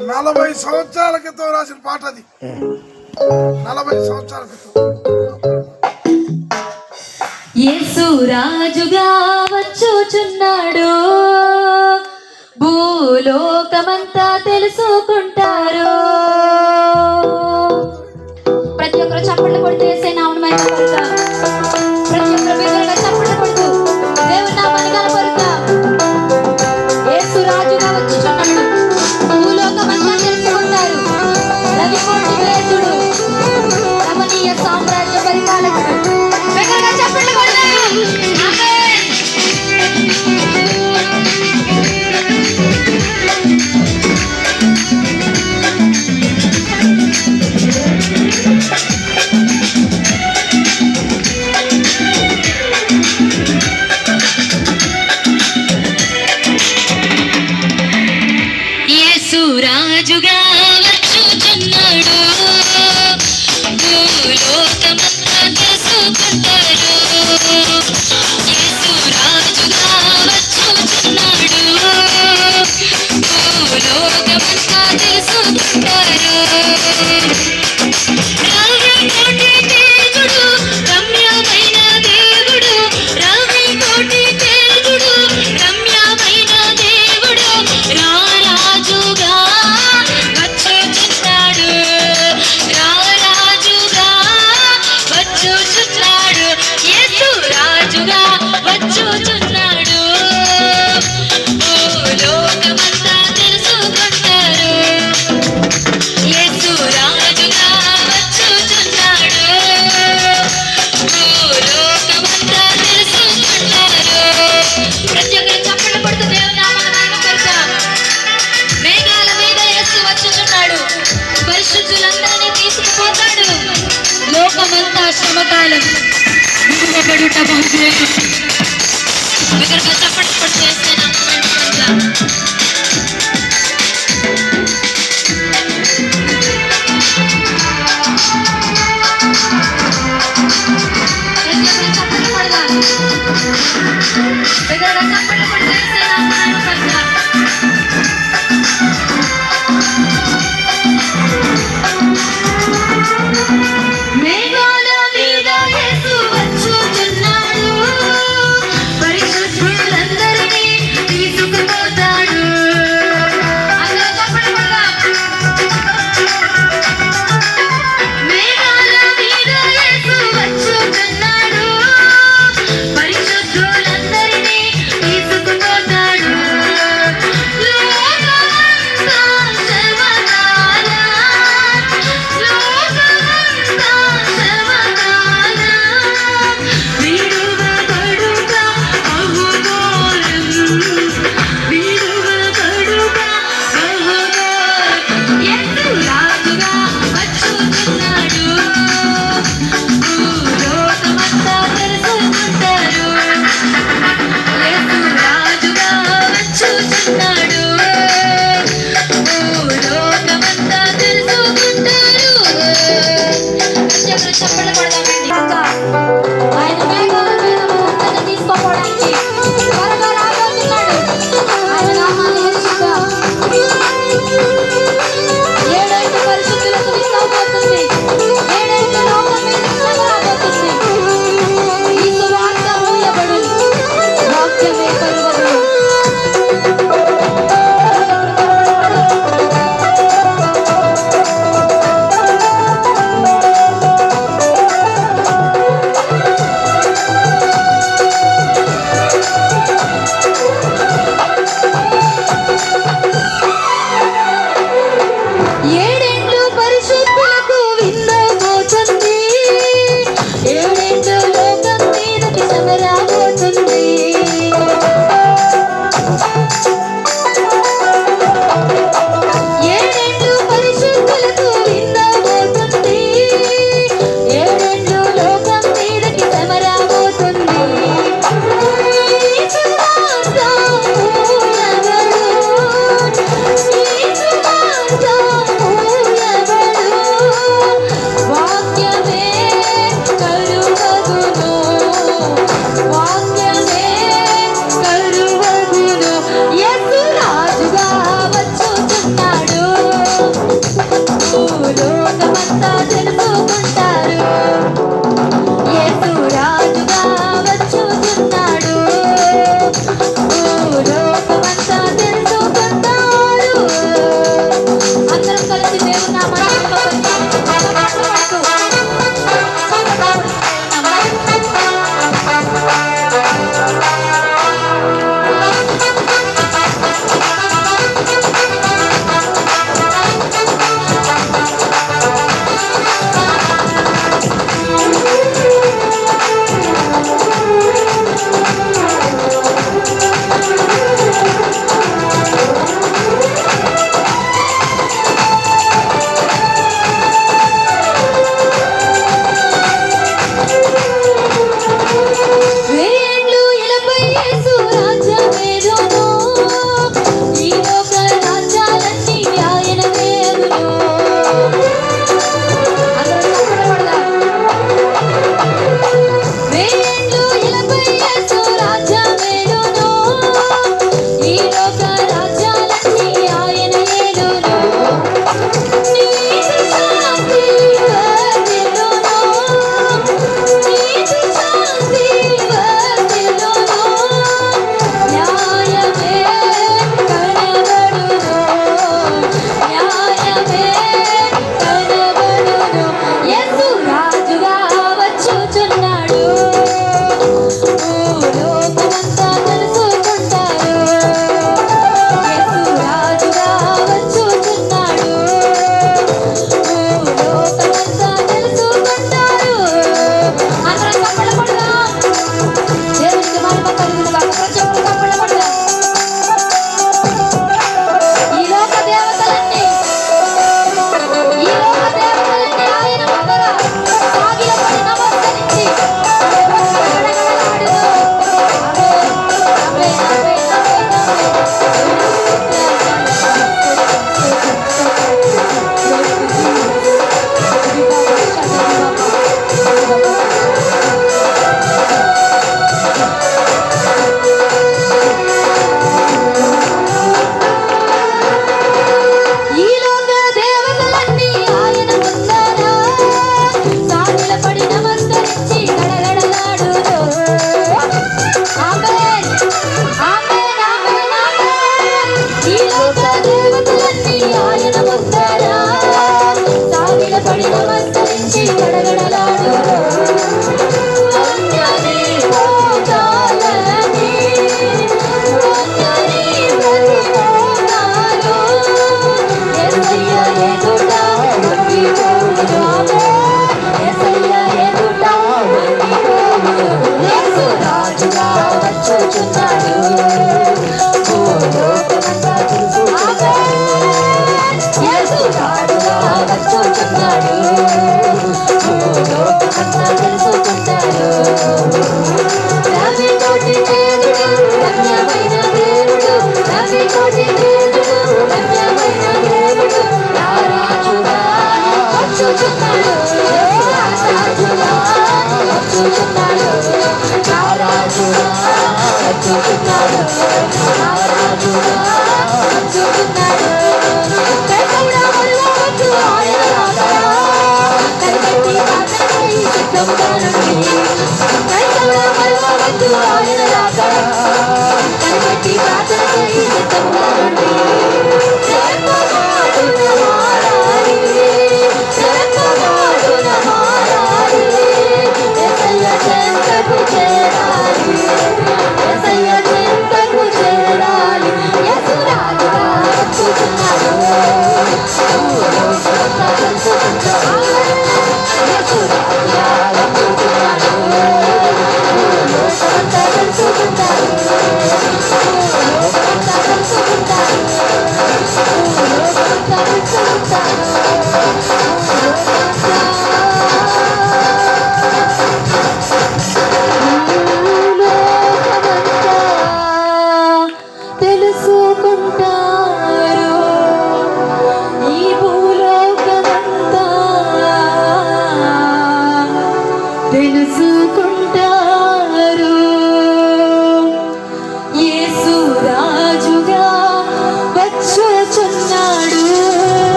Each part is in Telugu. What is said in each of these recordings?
నలభై సంవత్సరాల క్రితం రాసిన పాట అది. నలభై సంవత్సరాల క్రితం. రాజుగా వచ్చుచున్నాడు. భూలోకమంతా తెలుసుకుంటారు. Thank you. सर्वकाल में बड़ूटा पहुँचे नगर का। चपट पड़ते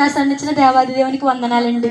అవకాశాన్ని ఇచ్చిన దేవాది దేవునికి వందనాలండి.